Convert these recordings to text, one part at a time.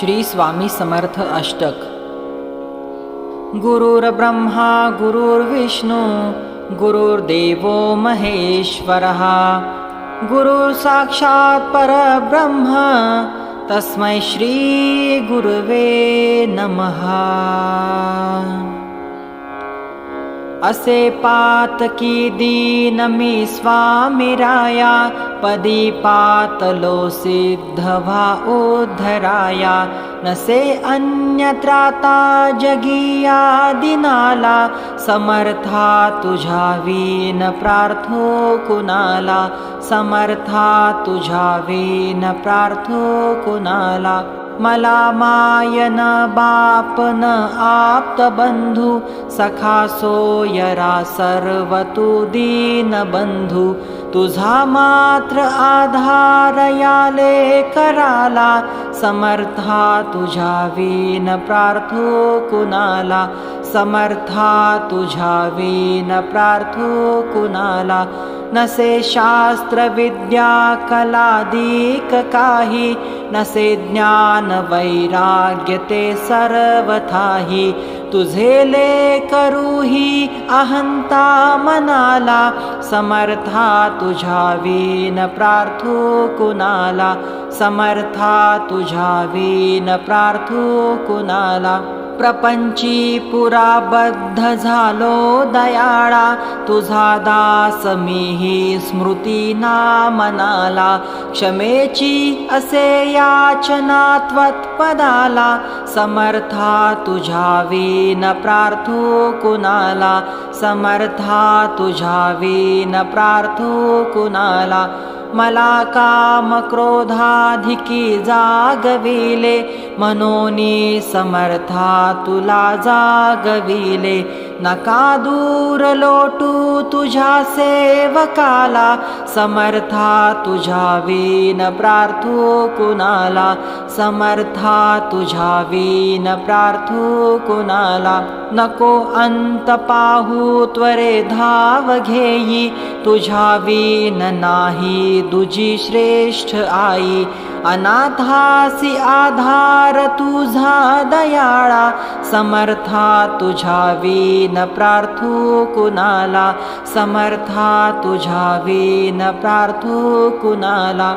श्री स्वामी समर्थ अष्टक। गुरुर्ब्रह्मा गुरुर्विष्णू गुरुर्देवो महेश्वरः। गुरुः साक्षात् परब्रह्म तस्मै श्री गुरुवे नमः असे पातकी दीनमि स्वामि राया पदी पातलो सिद्धवा उद्धराया ऊद्धराया नसे अन्यत्राता जगीयादिनाला समर्था तुझा वीन प्रार्थो कुणाला? समर्था तुझा वीन प्रार्थो कुणाला? मला मायन न आप्त बंधू सखा सोयरा सर्व तू दीन बंधू. तुझा मात्र आधार याले कराला समर्था तुझा वीन प्रार्थो कुणाला? समर्था तुझ्या वीन प्रार्थो कुणाला? नसे शास्त्र विद्या कलादिक काही? नसे ज्ञान वैराग्य ते सर्वथाही? तुझे ले करूही अहंता मनाला? समर्था तुझ्या वीन प्रार्थो कुणाला? समर्था तुझ्या वीन प्रार्थो कुणाला? प्रपंची पुराबद्ध झालो दयाळा. तुझा दास मीही स्मृती ना मनाला क्षमेची असे याचना पदाला समर्था तुझ्या वीन प्रार्थो कुणाला समर्था तुझ्या वीन प्रार्थो कुणाला. मला काम क्रोधाधिकी जागविले मनोनी समर्था तुला जागविले. नका दूर लोटू तुझ्या सेवकाला समर्था तुझ्या वीन प्रार्थो कुणाला समर्था तुझ्या वीन प्रार्थो कुणाला. नको अंत पाहू त्वरे धाव घेई तुझ्या वीन नाही दुजी श्रेष्ठ आई. अनाथासी आधार तुझा दयाळा समर्था तुझा वीन प्रार्थू कुणाला समर्था तुझा वीन प्रार्थू कुणाला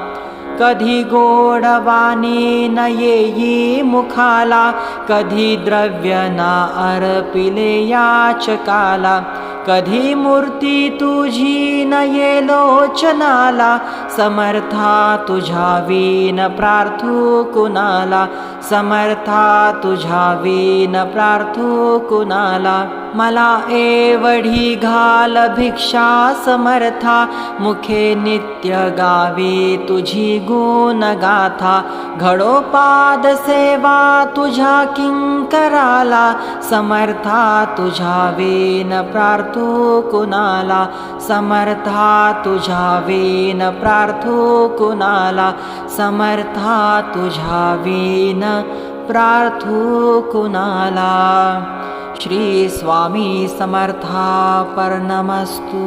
कधी गोडवाणी न येई मुखाला कधी द्रव्य ना अर्पिले याचकाला. कधी मूर्ती तुझी न येलोचनाला समर्था तुझ्या वीन प्रार्थू कुणाला? समर्था तुझ्या वीन प्रार्थो कुणाला? मला एवढी घाल भिक्षा समर्था. मुखे नित्य गावे तुझी गुण गाथा. घडोपाद सेवा तुझ्या किंकराला. समर्था तुझ्या वेन प्रार्थो कुणाला? समर्था तुझ्या वेन प्रार्थो कुणाला? समर्था तुझ्या वेन प्रार्थो कुणाला श्री स्वामी समर्था पर्णमस्तु